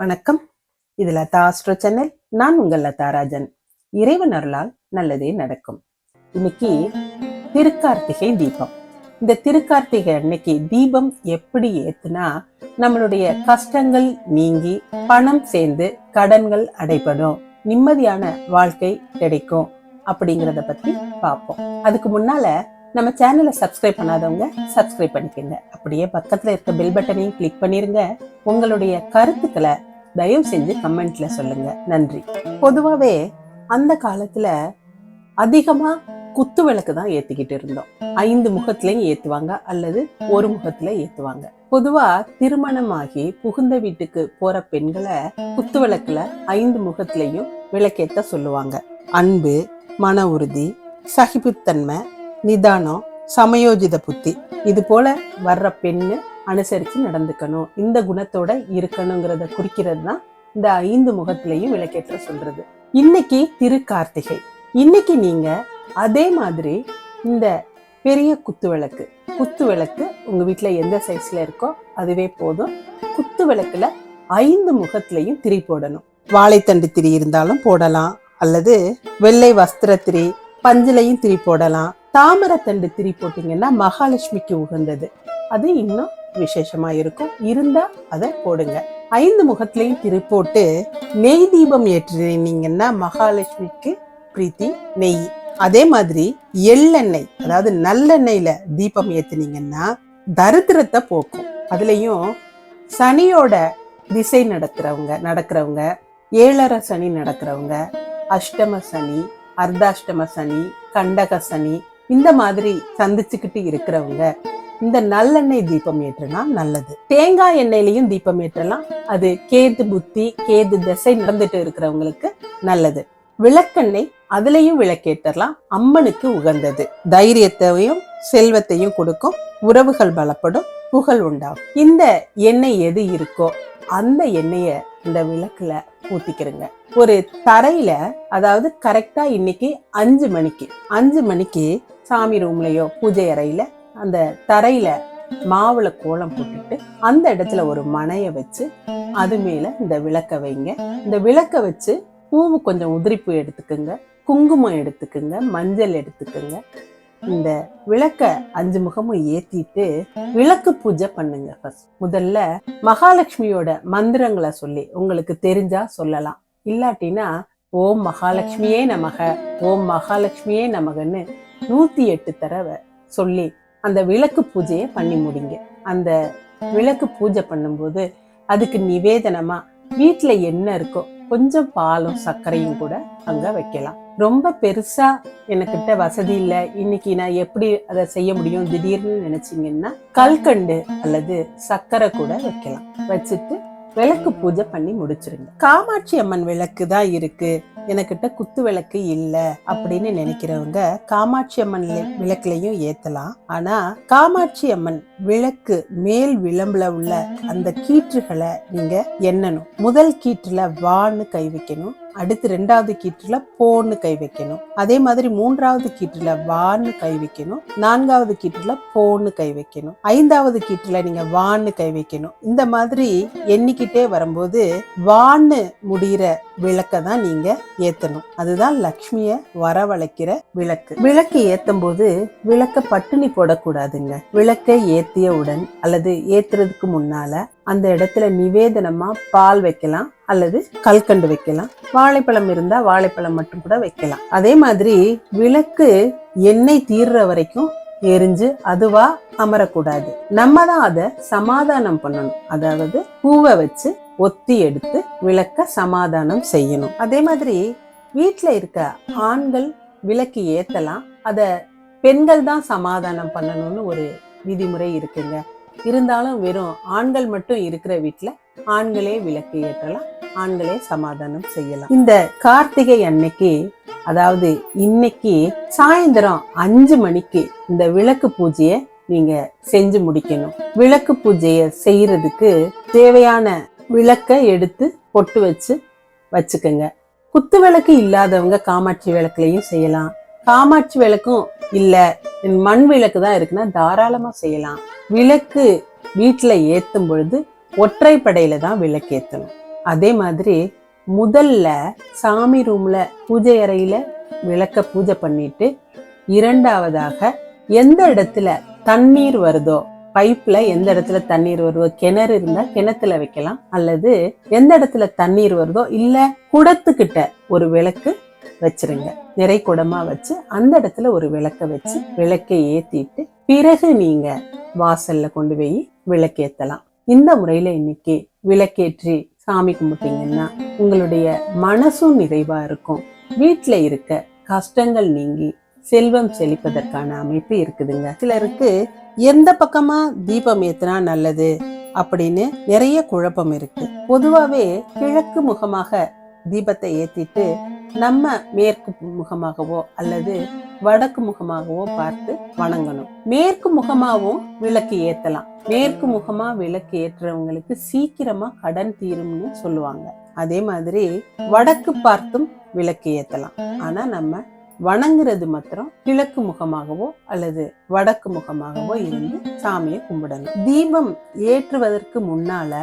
வணக்கம். இது Latha astro channel நான் உங்கள் லதா ராஜன். இறைவன் அருளால் நல்லதே நடக்கும். இன்னைக்கு திருக்கார்த்திகை தீபம். இந்த திருக்கார்த்திகை அன்னைக்கு தீபம் எப்படி ஏத்துனா நம்மளுடைய கஷ்டங்கள் நீங்கி பணம் சேர்ந்து கடன்கள் அடைபடும் நிம்மதியான வாழ்க்கை கிடைக்கும் அப்படிங்கிறத பத்தி பார்ப்போம். அதுக்கு முன்னால நம்ம சேனலை சப்ஸ்கிரைப் பண்ணாதவங்க சப்ஸ்கிரைப் பண்ணிக்கோங்க. அப்படியே பக்கத்தில் இருக்க பெல் பட்டனையும் கிளிக் பண்ணிருங்க. உங்களுடைய கருத்துக்களை தயவு செஞ்சு கமெண்ட்ல சொல்லுங்க. நன்றி. பொதுவாகவே அந்த காலத்துல அதிகமா குத்து விளக்கு தான் ஏத்திக்கிட்டு இருந்தோம். ஐந்து முகத்திலையும் ஏத்துவாங்க அல்லது ஒரு முகத்துல ஏத்துவாங்க. பொதுவா திருமணமாகி புகுந்த வீட்டுக்கு போற பெண்களை குத்து விளக்குல ஐந்து முகத்திலையும் விளக்கேத்த சொல்லுவாங்க. அன்பு மன உறுதி சகிப்புத்தன்மை நிதானம் சமயோஜித புத்தி. இது போல வர்ற பெண்ணு அனுசரித்து நடந்துக்கணும். இந்த குணத்தோட இருக்கணுங்கிறத குறிக்கிறது தான் இந்த ஐந்து முகத்திலையும் விளக்கேற்ற சொல்றது. இன்னைக்கு திரு கார்த்திகை. இன்னைக்கு நீங்க அதே மாதிரி இந்த பெரிய குத்து விளக்கு. குத்து விளக்கு உங்க வீட்ல எந்த சைஸ்ல இருக்கோ அதுவே போதும். குத்து விளக்குல ஐந்து முகத்திலையும் திரி போடணும். வாழைத்தண்டு திரி இருந்தாலும் போடலாம். அல்லது வெள்ளை வஸ்திர திரி பஞ்சிலையும் திரி போடலாம். தாமரத்தண்டு திரி போட்டீங்கன்னா மகாலட்சுமிக்கு உகந்தது. அது இன்னும் விசேஷமா இருக்கும். இருந்தா அதை போடுங்க. ஐந்து முகத்திலையும் திரி போட்டு நெய் தீபம் ஏற்றினீங்கன்னா மகாலட்சுமிக்கு பிரீத்தி நெய். அதே மாதிரி எள்ளெண்ணெய் அதாவது நல்லெண்ணெயில தீபம் ஏத்தினீங்கன்னா தரித்திரத்தை போக்கும். அதுலயும் சனியோட திசை நடக்கிறவங்க நடக்கிறவங்க ஏழரை சனி நடக்கிறவங்க அஷ்டம சனி அர்த்தாஷ்டம சனி கண்டக சனி இந்த மாதிரி சந்திச்சுக்கிட்டு இருக்கிறவங்க இந்த நல்லெண்ணெய் தீபம் ஏற்றினா நல்லது. தேங்காய் எண்ணெயிலையும் தீபம் ஏற்றலாம். அது கேது புத்தி கேது திசை நடந்துட்டு இருக்கிறவங்களுக்கு நல்லது. விளக்கெண்ணெய் அதுலயும் விளக்கேற்றலாம். அம்மனுக்கு உகந்தது. தைரியத்தையும் செல்வத்தையும் கொடுக்கும். உறவுகள் பலப்படும். புகழ் உண்டாகும். இந்த எண்ணெய் எது இருக்கோ அந்த எண்ணெய இந்த விளக்குல ஊத்திக்கிறங்க ஒரு தரையில அதாவது கரெக்டா இன்னைக்கு அஞ்சு மணிக்கு அஞ்சு மணிக்கு சாமி ரூம்லயோ பூஜை அறையில அந்த தரையில மாவுல கோலம் போட்டுட்டு அந்த இடத்துல ஒரு மனைய வச்சு அது மேல இந்த விளக்க வைங்க. இந்த விளக்க வச்சு பூவு கொஞ்சம் உதிரிப்பு எடுத்துக்குங்க. குங்குமம் எடுத்துக்குங்க. மஞ்சள் எடுத்துக்குங்க. இந்த விளக்க அஞ்சு முகமும் ஏத்திட்டு விளக்கு பூஜை பண்ணுங்க ஃபர்ஸ்ட் முதல்ல மகாலட்சுமியோட மந்திரங்களை சொல்லி உங்களுக்கு தெரிஞ்சா சொல்லலாம். இல்லாட்டினா ஓம் மகாலட்சுமியே நமக ஓம் மகாலட்சுமியே நமகன்னு நூத்தி எட்டு தடவை சொல்லி அந்த விளக்கு பூஜையை பண்ணி முடிங்க. அந்த விளக்கு பூஜை பண்ணும்போது அதுக்கு நிவேதனமா வீட்டுல என்ன இருக்கோ கொஞ்சம் பாலும் சர்க்கரையும் கூட அங்க வைக்கலாம். ரொம்ப பெருசா எனக்கிட்ட வசதி இல்ல. இன்னைக்கு நான் எப்படி அதை செய்ய முடியும்? திடீர்னு நினைச்சீங்கன்னா கல்கண்டு அல்லது சர்க்கரை கூட வைக்கலாம். வச்சுட்டு விளக்கு பூஜை பண்ணி முடிச்சிருங்க. காமாட்சி அம்மன் விளக்கு தான் இருக்கு. எனக்கிட்ட குத்து விளக்கு இல்ல அப்படின்னு நினைக்கிறவங்க காமாட்சி அம்மன் விளக்குலையும் ஏத்தலாம். ஆனா காமாட்சி அம்மன் விளக்கு மேல் விளம்புல உள்ள அந்த கீற்றுகளை நீங்க எண்ணணும். முதல் கீற்றுல வான்னு கை வைக்கணும். அடுத்து ரெண்டாவது கீற்றுல போன்னு கை வைக்கணும். அதே மாதிரி மூன்றாவது கீற்றுல வான்னு கை வைக்கணும். நான்காவது கீற்றுல போன்னு கை வைக்கணும். ஐந்தாவது கீற்றுல நீங்க வான்னு கை வைக்கணும். இந்த மாதிரி எண்ணிக்கிட்டே வரும்போது வான்னு முடிகிற விளக்க தான் நீங்க ஏத்தணும். அதுதான் லக்ஷ்மிய வரவழைக்கிற விளக்கு. விளக்கு ஏத்தும் போது விளக்க பட்டினி போடக்கூடாதுங்க. விளக்கை ஏத்தியவுடன் அல்லது ஏத்துறதுக்கு முன்னால அந்த இடத்துல நிவேதனமா பால் வைக்கலாம் அல்லது கல்கண்டு வைக்கலாம். வாழைப்பழம் இருந்தா வாழைப்பழம் மட்டும் கூட வைக்கலாம். அதே மாதிரி விளக்கு எண்ணெய் தீர்ற வரைக்கும் எரிஞ்சு அதுவா அமரக்கூடாது. நம்ம தான் அதை சமாதானம் பண்ணணும். அதாவது பூவை வச்சு ஒத்தி எடுத்து விளக்க சமாதானம் செய்யணும். அதே மாதிரி வீட்டில் இருக்க ஆண்கள் விளக்கு ஏத்தலாம். அத பெண்கள் தான் சமாதானம் பண்ணணும்னு ஒரு விதிமுறை இருக்குங்க. இருந்தாலும் வெறும் ஆண்கள் மட்டும் இருக்கிற வீட்டில் ஆண்களே விளக்கு ஏற்றலாம். ஆண்களே சமாதானம் செய்யலாம். இந்த கார்த்திகை அன்னைக்கு அதாவது இன்னைக்கு சாயந்தரம் அஞ்சு மணிக்கு இந்த விளக்கு பூஜையை நீங்க செஞ்சு முடிக்கணும். விளக்கு பூஜையை செய்யறதுக்கு தேவையான விளக்க எடுத்து பொட்டு வச்சு வச்சுக்கோங்க. குத்து விளக்கு இல்லாதவங்க காமாட்சி விளக்குலையும் செய்யலாம். காமாட்சி விளக்கும் இல்ல மண் விளக்கு தான் இருக்குன்னா தாராளமா செய்யலாம். விளக்கு வீட்டுல ஏத்தும் பொழுது ஒற்றைப்படையில தான் விளக்கு ஏத்தணும் அதே மாதிரி முதல்ல சாமி ரூம்ல பூஜை அறையில விளக்க பூஜை பண்ணிட்டு இரண்டாவதாக எந்த இடத்துல தண்ணீர் வருதோ பைப்ல எந்த இடத்துல தண்ணீர் வருதோ கிணறு இருந்தா கிணத்துல வைக்கலாம். அல்லது எந்த இடத்துல தண்ணீர் வருதோ இல்ல குடத்துக்கிட்ட ஒரு விளக்கு வச்சிருங்க. நிறை குடமா வச்சு அந்த இடத்துல ஒரு விளக்க வச்சு விளக்கை ஏத்திட்டு பிறகு நீங்க வாசல்ல கொண்டு போய் விளக்கேத்தலாம். இந்த முறையில இன்னைக்கு விளக்கேற்றி சாமி கும்பிட்டீங்கன்னா உங்களுடைய மனசும் நிறைவா இருக்கும். வீட்டில் இருக்க கஷ்டங்கள் நீங்கி செல்வம் செழிப்பதற்கான அமைப்பு இருக்குதுங்க. சிலருக்கு எந்த பக்கமா தீபம் ஏத்துனா நல்லது அப்படின்னு நிறைய குழப்பம் இருக்கு. பொதுவாவே கிழக்கு முகமாக தீபத்தை ஏத்திட்டு நம்ம மேற்கு முகமாகவோ அல்லது வடக்கு முகமாகவோ பார்த்து வணங்கணும். மேற்கு முகமாகவும் விளக்கு ஏத்தலாம். மேற்கு முகமா விளக்கு ஏற்றுறவங்களுக்கு சீக்கிரமா கடன் தீரும்னு சொல்லுவாங்க. அதே மாதிரி வடக்கு பார்த்தும் விளக்கு ஏத்தலாம். ஆனா நம்ம வணங்குறது மாத்திரம் கிழக்கு முகமாகவோ அல்லது வடக்கு முகமாகவோ இருந்து சாமியை கும்பிடணும். தீபம் ஏற்றுவதற்கு முன்னால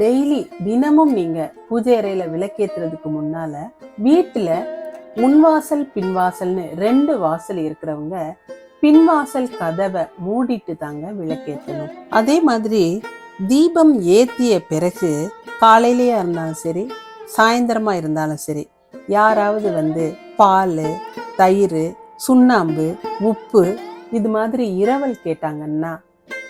டெய்லி தினமும் நீங்க பூஜை அறையில விளக்கேத்துறதுக்கு முன்னால வீட்டுல முன்வாசல் பின்வாசல்னு ரெண்டு வாசல் இருக்கிறவங்க பின்வாசல் கதவை மூடிட்டு தாங்க விளக்கேற்றணும் அதே மாதிரி தீபம் ஏத்திய பிறகு காலையிலேயே இருந்தாலும் சரி சாயந்தரமா இருந்தாலும் சரி யாராவது வந்து பால் தயிர் சுண்ணாம்பு உப்பு இது மாதிரி இரவல் கேட்டாங்கன்னா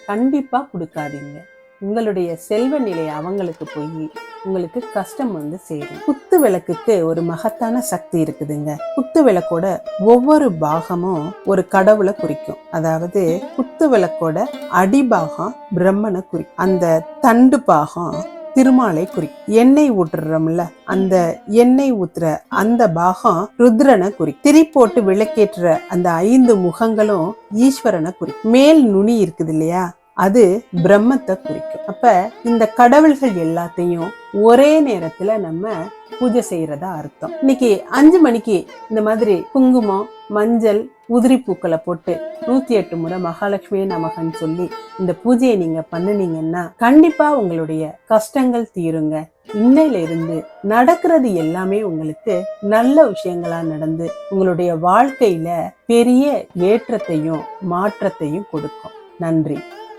கண்டிப்பாக கொடுக்காதீங்க. உங்களுடைய செல்வ நிலை அவங்களுக்கு போய் உங்களுக்கு கஷ்டம் வந்து சேரும். குத்து விளக்குக்கு ஒரு மகத்தான சக்தி இருக்குதுங்க. குத்து விளக்கோட ஒவ்வொரு பாகமும் ஒரு கடவுளை குறிக்கும். அதாவது குத்து விளக்கோட அடிபாகம் பிரம்மனை குறிக்கும். அந்த தண்டு பாகம் திருமாலை குறிக்கும். எண்ணெய் ஊற்றுறோம்ல அந்த எண்ணெய் ஊத்துற அந்த பாகம் ருத்ரனை குறிக்கும். திரி போட்டு விளக்கேற்றுற அந்த ஐந்து முகங்களும் ஈஸ்வரனை குறிக்கும். மேல் நுனி இருக்குது இல்லையா அது பிரம்மத்தை குறிக்கும். அப்ப இந்த கடவுள்கள் எல்லாத்தையும் ஒரே நேரத்துல நம்ம பூஜை செய்யறதா அர்த்தம். இன்னைக்கு அஞ்சு மணிக்கு இந்த மாதிரி குங்குமம் மஞ்சள் உதிரி பூக்களை போட்டு நூத்தி எட்டு முறை மகாலட்சுமியே நமகன்னு சொல்லி இந்த பூஜையை நீங்க பண்ணுனீங்கன்னா கண்டிப்பா உங்களுடைய கஷ்டங்கள் தீருங்க. இன்னையில இருந்து நடக்கிறது எல்லாமே உங்களுக்கு நல்ல விஷயங்களா நடந்து உங்களுடைய வாழ்க்கையில பெரிய ஏற்றத்தையும் மாற்றத்தையும் கொடுக்கும். நன்றி.